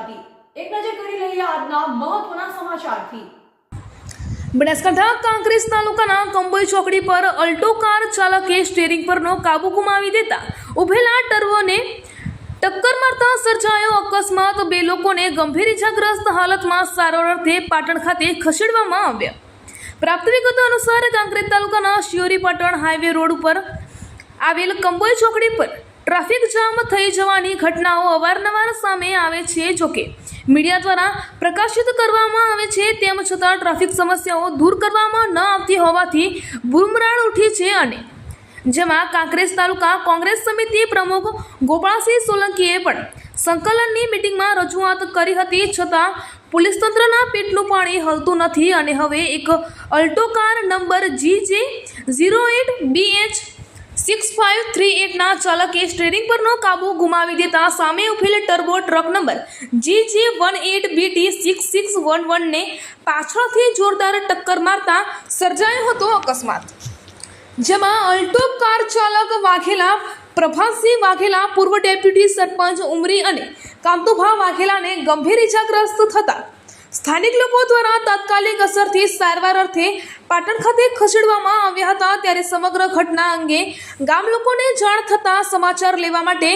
ગુજરાતી. એક નજર કરી લઈએ આજના મહત્વના સમાચારથી. બનાસકાંઠા કાંકરેજ તાલુકાના કંબોઈ ચોકડી પર અલ્ટો કાર ચાલકે સ્ટેરિંગ પરનો કાબુ ગુમાવી દેતા ઉભેલા ટર્વોને ટક્કર મારતા સર્જાયો અકસ્માત. બે લોકોને ગંભીર ઇજાગ્રસ્ત હાલતમાં સારવાર અર્થે પાટણ ખાતે ખસેડવામાં આવ્યા. પ્રાપ્ત વિગતો અનુસાર કાંકરેજ તાલુકાના શિયોરી પાટણ હાઈવે રોડ ઉપર આવેલ કંબોઈ ચોકડી પર ટ્રાફિક જામ થઈ જવાની ઘટનાઓ અવારનવાર સામે આવે છે. જોકે મીડિયા દ્વારા પ્રકાશિત કરવામાં આવે છે, તેમ છતાં ટ્રાફિક સમસ્યાઓ દૂર કરવામાં ન આવતી હોવાથી બુમરાણ ઉઠી છે અને જેમાં કાંકરેજ તાલુકા કોંગ્રેસ સમિતિ પ્રમુખ ગોપાલસિંહ સોલંકીએ પણ સંકલનની મિટિંગમાં રજૂઆત કરી હતી, છતાં પોલીસ તંત્રના પેટનું પાણી હલતું નથી અને હવે એક Alto car number G J zero eight B H six five three એટના ચાલકે સ્ટેરિંગ પરનો કાબુ ગુમાવી દેતા સામે ઉભેલ turbo truck number G J one eight B T six six one વનને પાછળથી જોરદાર ટક્કર મારતા સર્જાયો હતો અકસ્માત. જેમાં અલ્ટો કાર ચાલક વાઘેલા પ્રભાતસિંહ વાઘેલા, પૂર્વ ડેપ્યુટી સરપંચ ઉમરી અને કાંતુભા વાઘેલાને ગંભીર ઇજાગ્રસ્ત થતા સ્થાનિક લોકો દ્વારા તાત્કાલિક અસરથી સારવાર અર્થે પાટણ ખાતે ખસેડવામાં આવ્યા હતા ત્યારે સમગ્ર ઘટના અંગે ગામ લોકોને જાણ થતાં સમાચાર લેવા માટે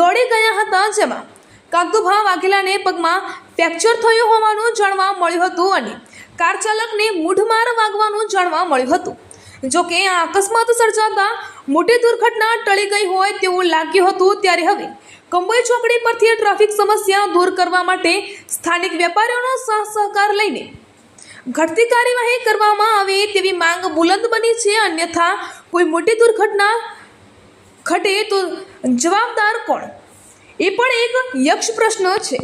દોડી ગયા હતા જેમાં કાંતુભા વાઘેલાને પગમાં ફ્રેક્ચર થયું હોવાનું જાણવા મળ્યું હતું અને કાર ચાલકને મૂઢમાર વાગવાનું જાણવા મળ્યું હતું. જોકે આ અકસ્માત સર્જાતા મોટી દુર્ઘટના ટળી ગઈ હોય તેવું લાગ્યું હતું. ત્યારે હવે કંબોઈ ચોકડી પરથી ટ્રાફિક સમસ્યા દૂર કરવા માટે સ્થાનિક વેપારીઓનો સહકાર લઈને ઘટતી કાર્યવાહી કરવામાં આવે તેવી માંગ બુલંદ બની છે. અન્યથા કોઈ મોટી દુર્ઘટના ઘટે તો જવાબદાર કોણ? એ પણ એક યક્ષ પ્રશ્ન છે.